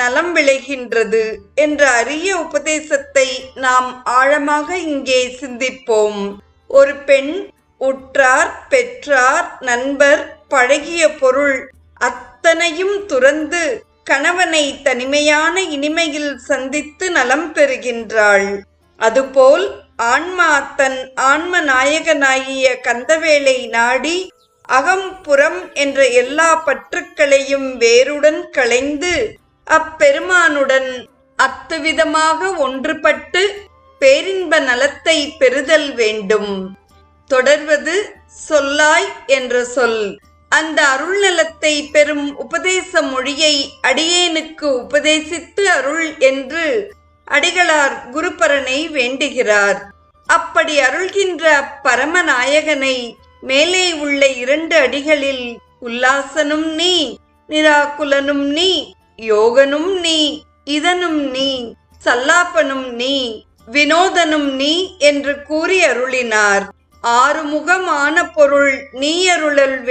நலம் விளைகின்றது என்ற அரிய உபதேசத்தை நாம் ஆழமாக இங்கே சிந்திப்போம். ஒரு பெண் உற்றார் பெற்றார் நண்பர் பழகிய பொருள் அத்தனையும் துறந்து கணவனை தனிமையான இனிமையில் சந்தித்து நலம் பெறுகின்றாள். அதுபோல் ஆன்மா தன் ஆன்ம நாயகனாகிய கந்தவேளை நாடி அகம் புறம் என்ற எல்லா பற்றுக்களையும் வேருடன் களைந்து அப்பெருமானுடன் அத்துவிதமாக ஒன்றுபட்டு பேரின்ப நலத்தை பெறுதல் வேண்டும். தொடர்வது சொல்லாய் என்ற சொல். அந்த அருள் நலத்தை பெறும் உபதேச மொழியை அடியேனுக்கு உபதேசித்து அருள் என்று அடிகளார் குருபரனை வேண்டுகிறார். அப்படி அருள்கின்ற அப்பரமநாயகனை மேலே உள்ள இரண்டு அடிகளில் உல்லாசனும் நீ நிராகுலனும் நீ யோகனும் நீ இதனும் நீ சல்லாப்பனும் நீ வினோதனும் நீ என்று கூறி அருளினார் ஆறுமுகமான பொருள் நீ அருளல்